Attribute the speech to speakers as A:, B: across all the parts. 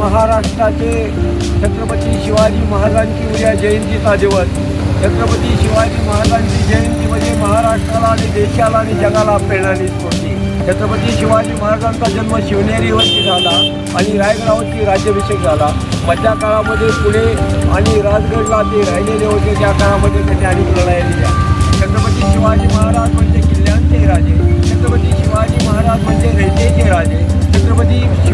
A: महाराष्ट्राचे छत्रपती शिवाजी महाराजांची उद्या जयंतीचा दिवस छत्रपती शिवाजी महाराजांची जयंती म्हणजे महाराष्ट्राला आणि देशाला आणि जगाला प्रेरणानी स्फूर्ती. छत्रपती शिवाजी महाराजांचा जन्म शिवनेरीवरती झाला आणि रायगडावरती राज्याभिषेक झाला. मधल्या काळामध्ये पुणे आणि राजगडला ते राहिलेले होते. त्या काळामध्ये त्यांनी अनेक लढाया दिल्या.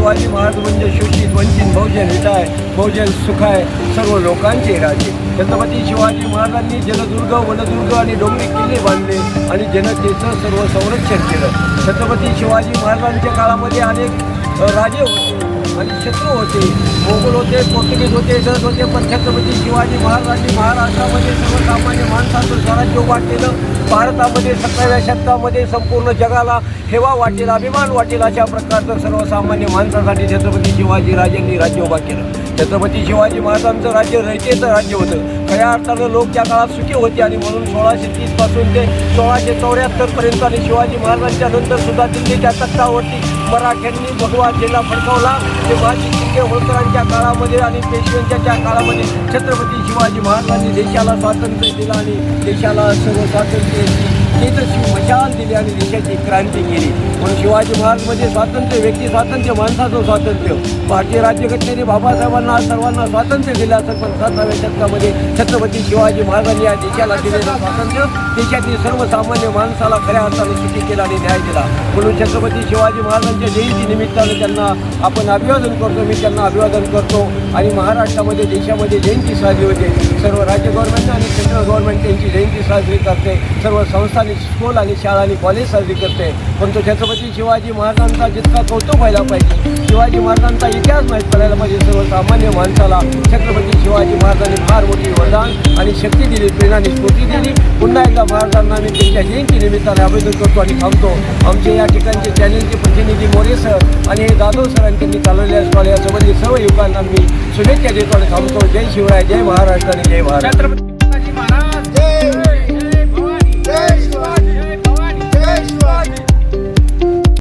A: शिवाजी महाराज म्हणजे शोषित वंचित बहुजन हिताय बहुजन सुखाय सर्व लोकांचे राजे. छत्रपती शिवाजी महाराजांनी जलदुर्ग वनदुर्ग आणि डोंगरी किल्ले बांधले आणि जनतेचं सर्व संरक्षण केलं. छत्रपती शिवाजी महाराजांच्या काळामध्ये अनेक राजे होते आणि शत्रू होते. मोगल होते पोर्तुगीज होते डच होते पण छत्रपती शिवाजी महाराजांनी महाराष्ट्रामध्ये सर्वसामान्य माणसाचं स्वराज्य उभा केलं भारतामध्ये सतराव्या शतकामध्ये संपूर्ण जगाला हेवा वाटेल अभिमान वाटेल अशा प्रकारचं सर्वसामान्य माणसासाठी छत्रपती शिवाजी राजांनी राज्य उभा केलं. छत्रपती शिवाजी महाराजांचं राज्य रयतेचं राज्य होतं. खऱ्या अर्थानं लोक त्या काळात सुखी होते आणि म्हणून सोळाशे तीसपासून ते सोळाशे चौऱ्याहत्तरपर्यंत आणि शिवाजी महाराजांच्या नंतर सुद्धा दिल्लीच्या तख्तावरती मराठ्यांनी भगवा जिल्हा फडकवला ते माजी शिंदे होळकरांच्या काळामध्ये आणि पेशव्यांच्या त्या काळामध्ये छत्रपती शिवाजी महाराजांनी देशाला स्वातंत्र्य दिलं आणि देशाला सर्व स्वातंत्र्य स्वातंत्र्याची तेजस्वी मशाल दिली आणि देशाची क्रांती केली. म्हणून शिवाजी महाराज म्हणजे स्वातंत्र्य व्यक्ती स्वातंत्र्य माणसाचं स्वातंत्र्य. भारतीय राज्यघटनेने बाबासाहेबांना सर्वांना स्वातंत्र्य दिलं असं पण सतराव्या शतकामध्ये छत्रपती शिवाजी महाराजांनी या देशाला दिलेलं स्वातंत्र्य देशातील सर्वसामान्य माणसाला खऱ्या अर्थानं सुटी केला आणि न्याय दिला. म्हणून छत्रपती शिवाजी महाराजांच्या जयंती निमित्तानं त्यांना आपण अभिवादन करतो मी त्यांना अभिवादन करतो. आणि महाराष्ट्रामध्ये देशामध्ये जयंती साजरी होते. सर्व राज्य गव्हर्नमेंट आणि सेंट्रल गव्हर्नमेंट त्यांची जयंती साजरी करते. सर्व संस्थांनी स्कूल आणि शाळा आणि कॉलेज साजरी करते. परंतु छत्रपती शिवाजी महाराजांचा जितका कौतुक व्हायला पाहिजे शिवाजी महाराजांचा इतिहास माहीत करायला पाहिजे सर्वसामान्य माणसाला छत्रपती शिवाजी महाराजांनी फार मोठी वरदान आणि शक्ती दिली प्रेरणाने स्फूर्ती दिली. पुन्हा एकदा महाराजांना मी त्यांच्या जयंती निमित्ताने अभिवादन करतो आणि थांबतो. आमचे या ठिकाणचे चॅनलचे प्रतिनिधी मोरे सर आणि हे जाधव सरांनी चालवलेल्या स्टॉल यासोबत सर्व युवकांना मी शुभेच्छा देतो आणि थांबतो. जय शिवराय जय महाराष्ट्र आणि जय महाराष्ट्र